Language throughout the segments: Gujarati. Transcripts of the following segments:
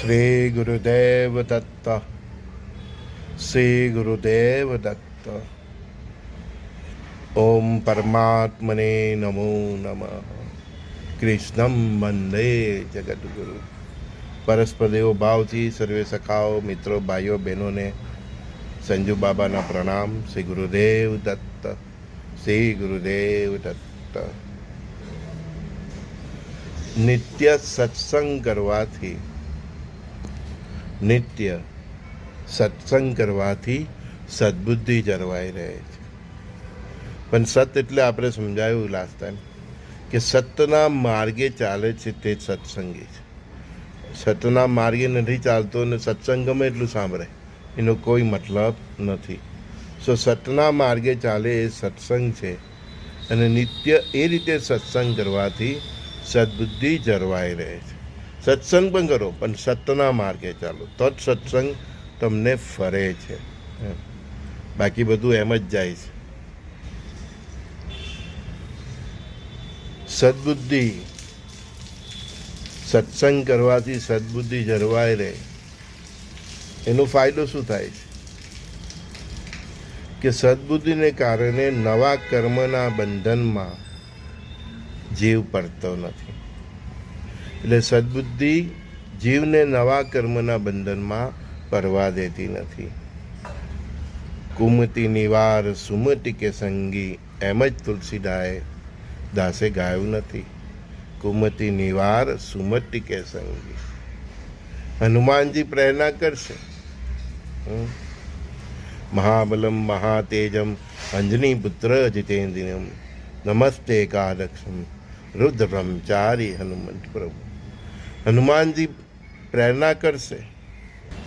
શ્રી ગુરુદેવ દત્ત શ્રી ગુરુદેવ દત્ત ઓમ પરમાત્મને નમો નમઃ કૃષ્ણમ વંદે જગદગુરુ પરસ્પર દેવો ભાવથી સર્વે સખાઓ મિત્રો ભાઈઓ બહેનોને સંજુ બાબાના પ્રણામ શ્રી ગુરુદેવ દત્ત શ્રી ગુરુદેવ દત્ત નિત્ય સત્સંગ કરવાથી નિત્ય સત્સંગ કરવાથી સદબુદ્ધિ જળવાઈ રહે છે. પણ સત એટલે આપણે સમજાયું લાસ્ટ ટાઈમ કે સતના માર્ગે ચાલે છે તે સત્સંગી છે. સતના માર્ગે નથી ચાલતો અને સત્સંગ ગમે એટલું સાંભળે, એનો કોઈ મતલબ નથી. સો સતના માર્ગે ચાલે એ સત્સંગ છે અને નિત્ય એ રીતે સત્સંગ કરવાથી સદબુદ્ધિ જળવાઈ રહે છે. સત્સંગ પણ કરો, પણ સત્યના માર્ગે ચાલો. તો જ સત્સંગ તમને ફરે છે. બાકી બધું એમ જ જાય છે. સદબુદ્ધિ સત્સંગ કરવાથી સદબુદ્ધિ જળવાઈ રહે. એનો ફાયદો શું થાય છે? કે સદબુદ્ધિને કારણે નવા કર્મના બંધનમાં જીવ પડતો નથી. એટલે સદબુદ્ધિ જીવને નવા કર્મના બંધનમાં પરવા દેતી નથી. કુમતી નિવાર સુમતી કે સંગી એમ જ તુલસીદાએ દાસે ગાયું નથી. કુમતી નિવાર સુમતી કે સંગી. હનુમાનજી પ્રેરણા કરશે. મહાબલમ મહાતેજમ અંજની પુત્ર જીતેન્દ્રિયમ. નમસ્તે કારક્ષમ રુદ્ર બ્રહ્મચારી હનુમંત પ્રભુ. હનુમાનજી પ્રેરણા કરશે,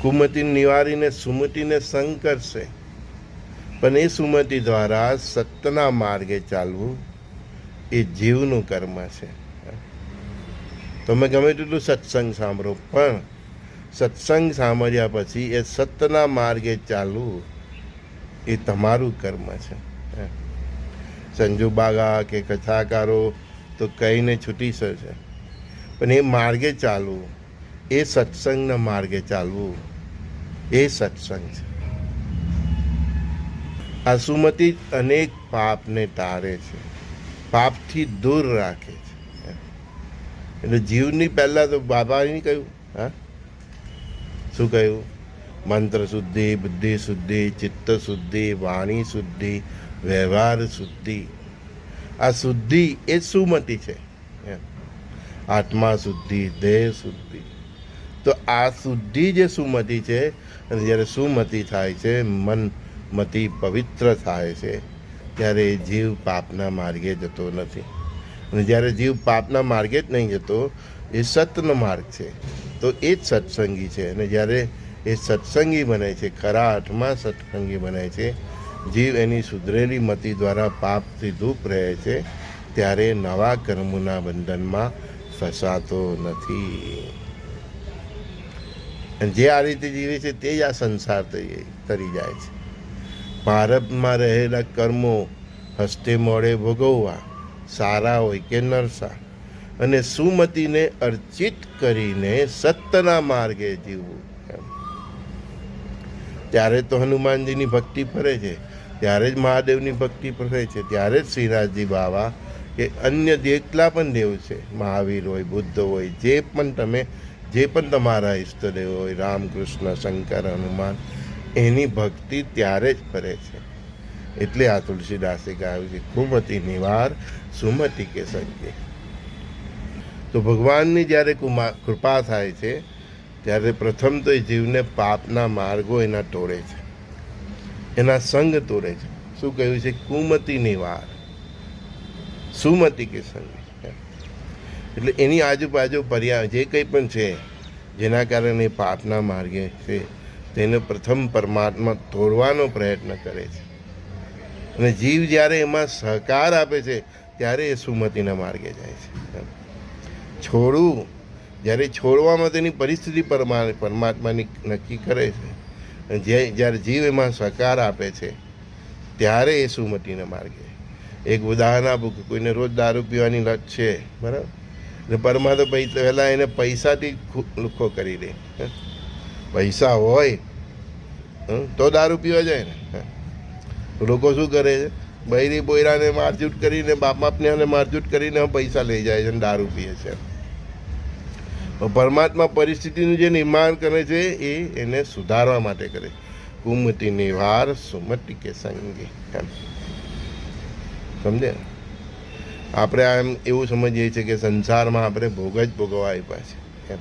કુમતિ નિવારીને સુમતિને સંગ કરશે. પણ એ સુમતિ દ્વારા સત્યના માર્ગે ચાલવું એ જીવનું કર્મ છે. તમે ગમે તેટલું સત્સંગ સાંભળો, પણ સત્સંગ સાંભળ્યા પછી એ સત્યના માર્ગે ચાલવું એ તમારું કર્મ છે. સંજુ બાગા કે કથાકારો તો કહીને છૂટી શકે પણ એ માર્ગે ચાલવું. એ સત્સંગના માર્ગે ચાલવું. એ સત્સંગ છે. આ સુમતિ અનેક પાપને તારે છે. પાપથી દૂર રાખે છે. એટલે જીવની પહેલાં તો બાબાની કહ્યું? હા? શું કહ્યું? મંત્ર શુદ્ધિ, બુદ્ધિ શુદ્ધિ, ચિત્ત શુદ્ધિ, વાણી શુદ્ધિ, વ્યવહાર શુદ્ધિ. આ શુદ્ધિ એ સુમતિ છે. આત્મા શુદ્ધિ, દેહ શુદ્ધિ. તો આ શુદ્ધિ જે સુમતિ છે, અને જ્યારે સુમતિ થાય છે, મન મતિ પવિત્ર થાય છે, ત્યારે જીવ પાપના માર્ગે જતો નથી. અને જ્યારે જીવ પાપના માર્ગે જ નહીં જતો, એ સતનો માર્ગ છે. તો એ જ સત્સંગી છે. અને જ્યારે એ સત્સંગી બને છે, ખરા અર્થમાં સત્સંગી બને છે, જીવ એની સુધરેલી મતિ દ્વારા પાપથી દૂર રહે છે, ત્યારે નવા કર્મોના બંધનમાં ફસાતો નથી. જે આ રીતે જીવે છે તે જ આ સંસાર તરી જાય છે. ભારતમાં રહેલા કર્મો હસ્તે મોડે ભોગવવા, સારા હોય કે નરસા. અને સુમતિને અર્ચિત કરીને સત્યના માર્ગે જીવવું. ત્યારે તો હનુમાનજીની ભક્તિ ફરે છે, ત્યારે જ મહાદેવની ભક્તિ ફરે છે, ત્યારે જ શ્રીનાથજી બાવા કે અન્ય જેટલા પણ દેવ છે, મહાવીર હોય, બુદ્ધ હોય, જે પણ તમે, જે પણ તમારા ઈષ્ટદેવ હોય, રામકૃષ્ણ, શંકર, હનુમાન, એની ભક્તિ ત્યારે જ ફરે છે. એટલે આ તુલસીદાસે ગાયું છે કુમતી નિવાર, સુમતી કે સંગે તો ભગવાનની જ્યારે કુમા, કૃપા થાય છે, ત્યારે પ્રથમ તો એ જીવને પાપના માર્ગો એના તોડે છે. એના સંગ તોડે છે. શું કહ્યું છે? કુમતી નિવાર. સુમતિ કે સંગે એટલે એની આજુબાજુ પર્યા, જે કંઈ પણ છે, જેના કારણે પાપના માર્ગે છે, તેને પ્રથમ પરમાત્મા તોડવાનો પ્રયત્ન કરે છે અને જીવ જ્યારે એમાં સહકાર આપે છે, ત્યારે એ સુમતિના માર્ગે જાય છે. છોડવું, જ્યારે છોડવામાં તેની પરિસ્થિતિ પરમા, પરમાત્માની નક્કી કરે છે જે, જ્યારે જીવ એમાં સહકાર આપે છે, ત્યારે એ સુમતિના માર્ગે એક ઉદાહરણ આપું કે કોઈને રોજ દારૂ પીવાની લત છે, બરાબર? એટલે પરમાત્મા પૈસા, પહેલાં એને પૈસાથી લુખો કરી દે? પૈસા હોય તો દારૂ પીવા જાય ને? લોકો શું કરે છે? બૈરી બોયરાને મારઝૂટ કરીને, બાપ બાપને મારઝૂટ કરીને પૈસા લઈ જાય છે અને દારૂ પીએ છે પરમાત્મા પરિસ્થિતિનું જે નિર્માણ કરે છે એ એને સુધારવા માટે કરે. કુમતિ નિવાર સુમતિ કે સંગી, એમ. સમજે આપણે આમ એવું સમજીએ છીએ કે સંસારમાં આપણે ભોગ જ ભોગવવા આપ્યા છે, એમ.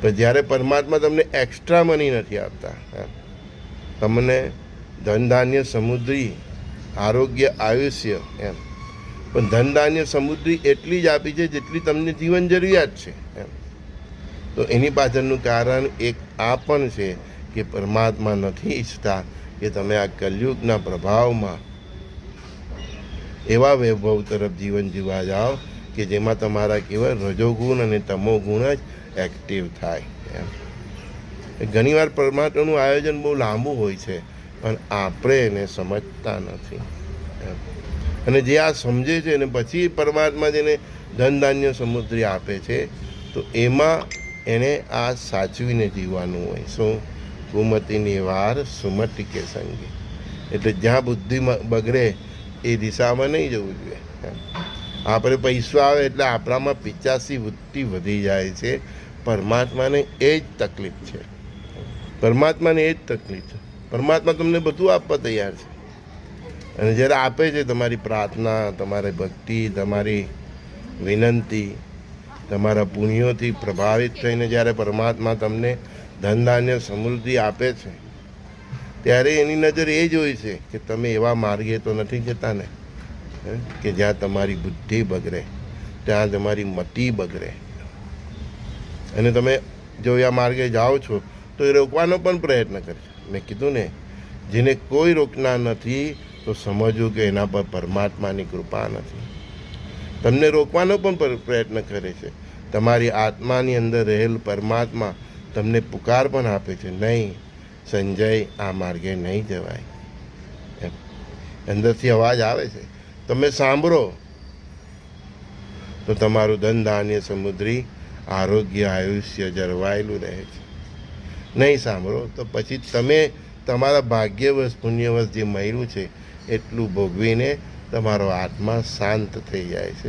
પણ જ્યારે પરમાત્મા તમને એક્સ્ટ્રા મની નથી આપતા, એમ. તમને ધન ધાન્ય સમુદ્રી, આરોગ્ય, આયુષ્ય, એમ. પણ ધન ધાન્ય સમુદ્રી એટલી જ આપી છે જેટલી તમને જીવન જરૂરિયાત છે, એમ. તો એની પાછળનું કારણ એક આ પણ છે કે પરમાત્મા નથી ઈચ્છતા કે તમે આ કલયુગના પ્રભાવમાં એવા વૈભવ તરફ જીવન જીવવા જાઓ કે જેમાં તમારા કેવળ રજોગુણ અને તમોગુણ જ એક્ટિવ થાય. એમ. ઘણીવાર પરમાત્માનું આયોજન બહુ લાંબુ હોય છે, પણ આપણે એને સમજતા નથી. અને જે આ સમજે છે અને પછી પરમાત્મા જેને ધન ધાન્ય સમુદ્રી આપે છે, તો એમાં એને આ સાચવીને જીવવાનું હોય. શું? ગુમતીની વાર સુમતિ કે સંગે. એટલે જ્યાં બુદ્ધિ બગડે એ દિશામાં નહીં જવું જોઈએ. આપણે પૈસા આવે એટલે આપણામાં પિચાસી વૃત્તિ વધી જાય છે. પરમાત્માને એ જ તકલીફ છે. પરમાત્માને એ જ તકલીફ છે. પરમાત્મા તમને બધું આપવા તૈયાર છે. અને જ્યારે આપે છે તમારી પ્રાર્થના, તમારી ભક્તિ, તમારી વિનંતી, તમારા પુણ્યોથી પ્રભાવિત થઈને જ્યારે પરમાત્મા તમને ધન ધાન્ય સમૃદ્ધિ આપે છે ત્યારે એની નજર એ જ હોય છે કે તમે એવા માર્ગે તો નથી જતા ને? કે જ્યાં તમારી બુદ્ધિ બગડે, ત્યાં તમારી મતિ બગડે. અને તમે જો આ માર્ગે જાઓ છો, તો એ રોકવાનો પણ પ્રયત્ન કરજો. મેં કીધું ને, જેને કોઈ રોકનાર નથી, તો સમજવું કે એના પર પરમાત્માની કૃપા નથી. તમને રોકવાનો પણ પ્રયત્ન કરે છે. તમારી આત્માની અંદર રહેલ પરમાત્મા તમને પુકાર પણ આપે છે. નહીં સંજય આ માર્ગે નહીં જવાય. એમ. અંદરથી અવાજ આવે છે. તમે સાંભળો. તો તમારું ધન ધાન્ય સમુદ્રી આરોગ્ય આયુષ્ય જળવાયેલું રહે છે. નહીં સાંભળો. તો પછી તમે તમારા ભાગ્યવશ પુણ્યવશ જે મળ્યું છે, એટલું ભોગવીને તમારો આત્મા શાંત થઈ જાય છે.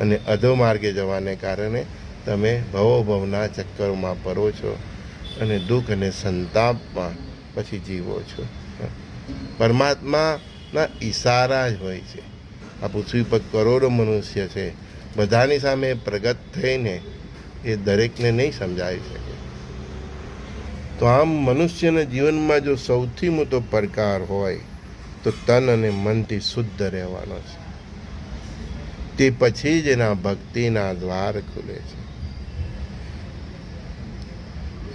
અને અધો માર્ગે જવાને કારણે તમે ભવોભવના ચક્કરમાં પરો છો. અને દુઃખ અને સંતાપમાં પછી જીવો છો. પરમાત્માના ઈશારા જ હોય છે. આ પૃથ્વી પર કરોડો મનુષ્ય છે. બધાની સામે પ્રગટ થઈને એ દરેકને નહીં સમજાવી શકે. તો આમ મનુષ્યના જીવનમાં જો સૌથી મોટો પડકાર હોય, તો તન અને મનથી શુદ્ધ રહેવાનો છે. તે પછી જ એના ભક્તિના દ્વાર ખુલે છે.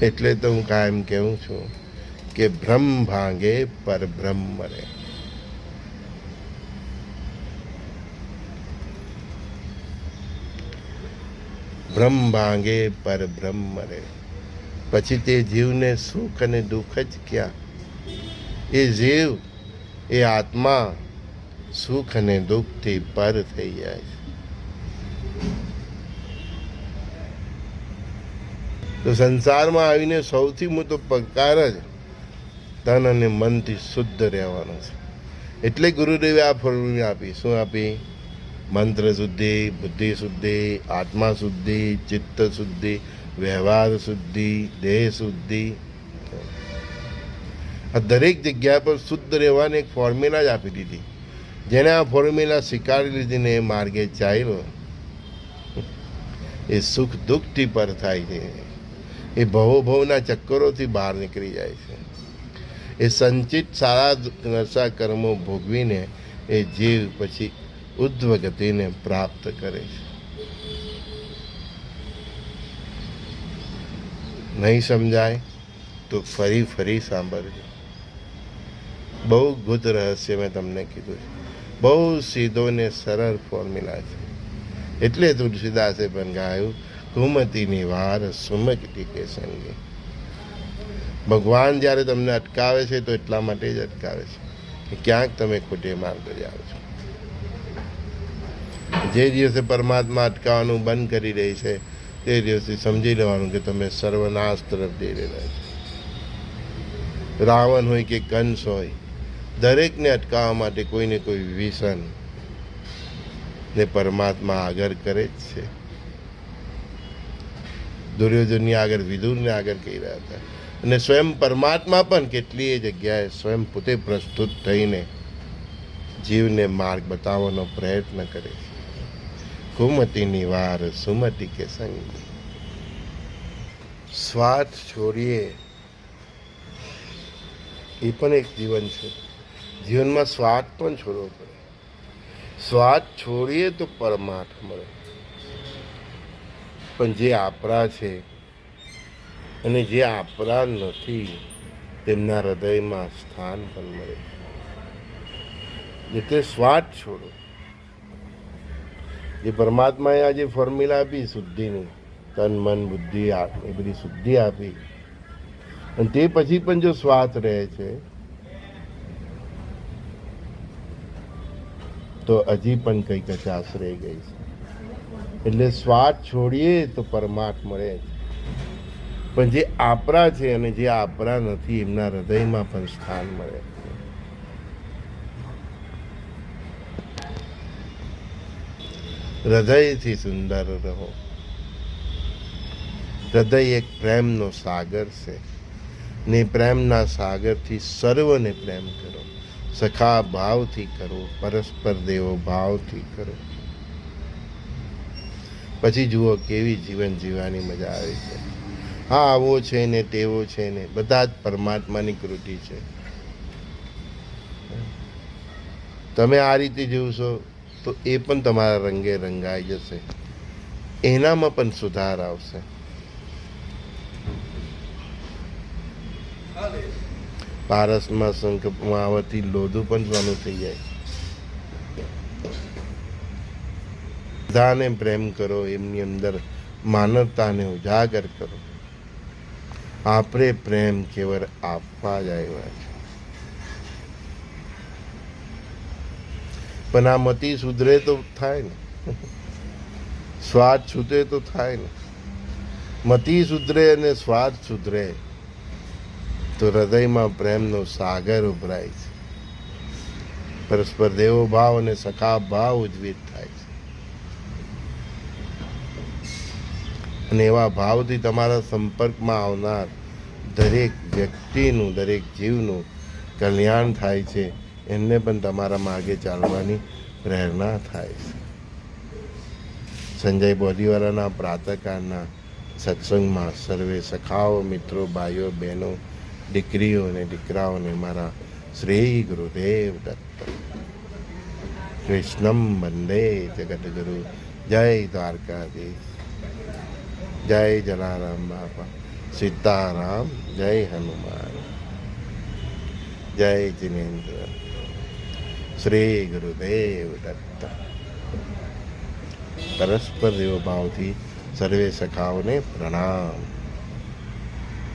એટલે તો હું કાયમ કહું છું કે ભ્રમ ભાંગે પરબ્રહ્મ મરે. ભ્રમ ભાંગે પરબ્રહ્મ મરે. પછી તે જીવને સુખ અને દુઃખ જ ક્યાં? એ જીવ, એ આત્મા સુખ અને દુઃખથી પર થઈ જાય છે. તો સંસારમાં આવીને સૌથી મોટો પગાર જ તન અને મનથી શુદ્ધ રહેવાનો છે. એટલે ગુરુદેવે આ ફોર્મ્યુલા આપી. શું આપી? મંત્ર શુદ્ધિ, બુદ્ધિ શુદ્ધિ, આત્મા શુદ્ધિ, ચિત્ત શુદ્ધિ, વ્યવહાર શુદ્ધિ, દેહ શુદ્ધિ. આ દરેક જગ્યા પર શુદ્ધ રહેવાની એક ફોર્મ્યુલા જ આપી દીધી. જેને આ ફોર્મ્યુલા સ્વીકારી લીધીને એ માર્ગે ચાલ્યો, એ સુખ દુઃખથી પર થાય છે. એ ભવો ભવના ચક્કરોથી બહાર નીકળી જાય છે. એ સંચિત સારા નશા કર્મો ભોગવીને એ જીવ પછી ઉદ્ધવ ગતિને પ્રાપ્ત કરે છે. નહીં સમજાય તો ફરી ફરી સાંભળજો. બહુ ગુદ રહસ્ય મેં તમને કીધું છે. બહુ સીધો ને સરળ ફોર્મ્યુલા છે. એટલે તુલસીદાસે પણ ગાયું કુમતીની વાર સુમકતી કે સંગી? ભગવાન જ્યારે તમને અટકાવે છે તો એટલા માટે જ અટકાવે છે કે ક્યાંક તમે ખોટે માર્ગ જાઓ છો. જે દિવસે પરમાત્મા અટકાવવાનું બંધ કરી રહી છે, તે દિવસે સમજી લેવાનું કે તમે સર્વનાશ તરફ જઈ રહ્યા છો. રાવણ હોય કે કંસ હોય, દરેકને અટકાવવા માટે કોઈને કોઈ વિષન ને પરમાત્મા આગળ કરે જ છે. દુર્યોધનની આગળ વિદુરને આગળ કહી રહ્યા હતા. અને સ્વયં પરમાત્મા પણ કેટલીય જગ્યાએ સ્વયં પોતે પ્રસ્તુત થઈને જીવને માર્ગ બતાવવાનો પ્રયત્ન કરે છે. કુમતીની વાર સુમતી કે સંગી. સ્વાર્થ છોડીએ, એ પણ એક જીવન છે. જીવનમાં સ્વાર્થ પણ છોડવો પડે. સ્વાર્થ છોડીએ તો પરમાર્થ મળે. પણ જે આપરા છે અને જે આપરા નથી, તેમના હૃદયમાં સ્થાન પણ મળે એટલે સ્વાદ છોડો. જે પરમાત્માએ આજે ફોર્મ્યુલા આપી શુદ્ધિની, તન, મન, બુદ્ધિ એ બધી શુદ્ધિ આપી. અને તે પછી પણ જો સ્વાદ રહે છે, તો હજી પણ કંઈક કચાશ રહી ગઈ છે. એટલે સ્વાદ છોડીએ તો પરમાર્થ મળે. પણ જે આપણા છે અને જે આપણા નથી, એમના હૃદયમાં પણ સ્થાન મળે હૃદયથી સુંદર રહો. હૃદય એક પ્રેમનો સાગર છે. ને પ્રેમના સાગરથી સર્વને પ્રેમ કરો. સખા ભાવથી કરો, પરસ્પર દેવો ભાવથી કરો. પછી જુઓ કેવી જીવન જીવવાની મજા આવે છે. હા, આવો છે ને, તેવો છે ને, બધા જ પરમાત્માની કૃતિ છે. તમે આ રીતે જીવશો તો એ પણ તમારા રંગે રંગાઈ જશે. એનામાં પણ સુધાર આવશે. પારસમાં શંખ આવતી લોધું પણ સોનું થઈ જાય. બધાને પ્રેમ કરો, એમની અંદર માનવતાને ઉજાગર કરો. આપણે પ્રેમ કેવળ આપવા જ આવ્યા છે. પણ આ મતિ સુધરે તો થાય ને. સ્વાદ સુધરે તો થાય ને. મતિ સુધરે અને સ્વાદ સુધરે તો હૃદયમાં પ્રેમનો સાગર ઉભરાય છે. પરસ્પર દેવો ભાવ અને સખા ભાવ ઉજ્જવિત થાય છે અને એવા ભાવથી તમારા સંપર્કમાં આવનાર દરેક વ્યક્તિનું, દરેક જીવનું કલ્યાણ થાય છે. એમને પણ તમારા માર્ગે ચાલવાની પ્રેરણા થાય છે. સંજય બોધીવાલાના પ્રાતકાળના સત્સંગમાં સર્વે સખાઓ, મિત્રો, ભાઈઓ, બહેનો, દીકરીઓ અને દીકરાઓને મારા શ્રી ગુરુદેવ દત્ત. કૃષ્ણમ વંદે જગદગુરુ. જય દ્વારકાધીશ. જય જલારામ બાપા. સીતારામ, જય હનુમાન. જય જિનેન્દ્ર. શ્રી ગુરુદેવ દત્ત. પરસ્પર દેવભાવથી સર્વે સખાઓને પ્રણામ.